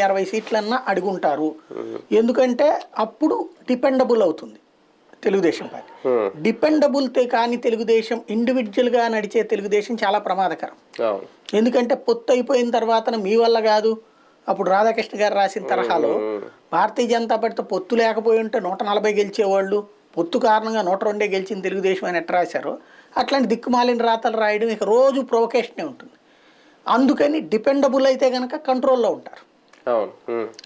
అరవై సీట్లన్నా అడుగుంటారు. ఎందుకంటే అప్పుడు డిపెండబుల్ అవుతుంది తెలుగుదేశం పార్టీ. డిపెండబుల్ కానీ తెలుగుదేశం ఇండివిజువల్గా నడిచే తెలుగుదేశం చాలా ప్రమాదకరం. ఎందుకంటే పొత్తు అయిపోయిన తర్వాత మీ వల్ల కాదు. అప్పుడు రాధాకృష్ణ గారు రాసిన తరహాలో భారతీయ జనతా పార్టీతో పొత్తు లేకపోయి ఉంటే నూట నలభై గెలిచేవాళ్ళు. పొత్తు కారణంగా నూట రెండే గెలిచిన తెలుగుదేశం అని ఎట్లా రాశారో అట్లాంటి దిక్కుమాలిన రాతలు రాయడం ఇక రోజు ప్రొవకేషనే ఉంటుంది. అందుకని డిపెండబుల్ అయితే కనుక కంట్రోల్లో ఉంటారు.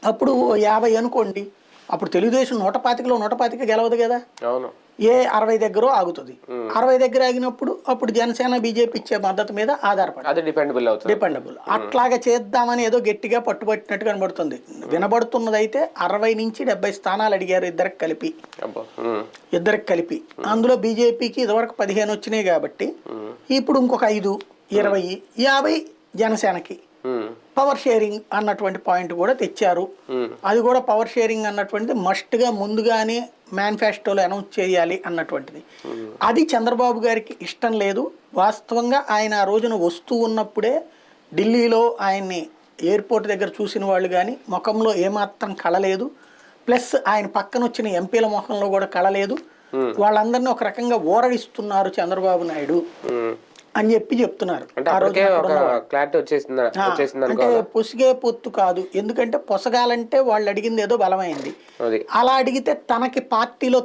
అప్పుడు యాభై అనుకోండి అప్పుడు తెలుగుదేశం నూట పాతికలో నూట పాతిక గెలవదు కదా? అవును. ఏ అరవై దగ్గర ఆగుతుంది. అరవై దగ్గర ఆగినప్పుడు అప్పుడు జనసేన బీజేపీ ఇచ్చే మద్దతు మీద ఆధారపడి అది డిపెండబుల్ అవుతుంది. డిపెండబుల్ అట్లాగా చేద్దామని ఏదో గట్టిగా పట్టుబట్టినట్టు కనబడుతుంది. వినబడుతున్నది అయితే అరవై నుంచి డెబ్బై స్థానాలు అడిగారు ఇద్దరికి కలిపి. ఇద్దరికి కలిపి. అందులో బీజేపీకి ఇదివరకు పదిహేను వచ్చినాయి కాబట్టి ఇప్పుడు ఇంకొక ఐదు ఇరవై యాభై జనసేనకి. పవర్ షేరింగ్ అన్నటువంటి పాయింట్ కూడా తెచ్చారు. అది కూడా పవర్ షేరింగ్ అన్నటువంటిది మస్ట్గా ముందుగానే మేనిఫెస్టోలో అనౌన్స్ చేయాలి అన్నటువంటిది. అది చంద్రబాబు గారికి ఇష్టం లేదు. వాస్తవంగా ఆయన ఆ రోజున వస్తూ ఉన్నప్పుడే ఢిల్లీలో ఆయన్ని ఎయిర్పోర్ట్ దగ్గర చూసిన వాళ్ళు కానీ ముఖంలో ఏమాత్రం కళ లేదు ప్లస్ ఆయన పక్కన వచ్చిన ఎంపీల ముఖంలో కూడా కళ లేదు వాళ్ళందరినీ ఒక రకంగా ఓరడిస్తున్నారు చంద్రబాబు నాయుడు. అని చెప్పి చెప్తున్నారు. క్లారిటీ వచ్చేసింది అంటే పొసిగే పొత్తు కాదు. ఎందుకంటే పొసగాలంటే వాళ్ళు అడిగింది ఏదో బలమైంది. అలా అడిగితే తనకి పార్టీలో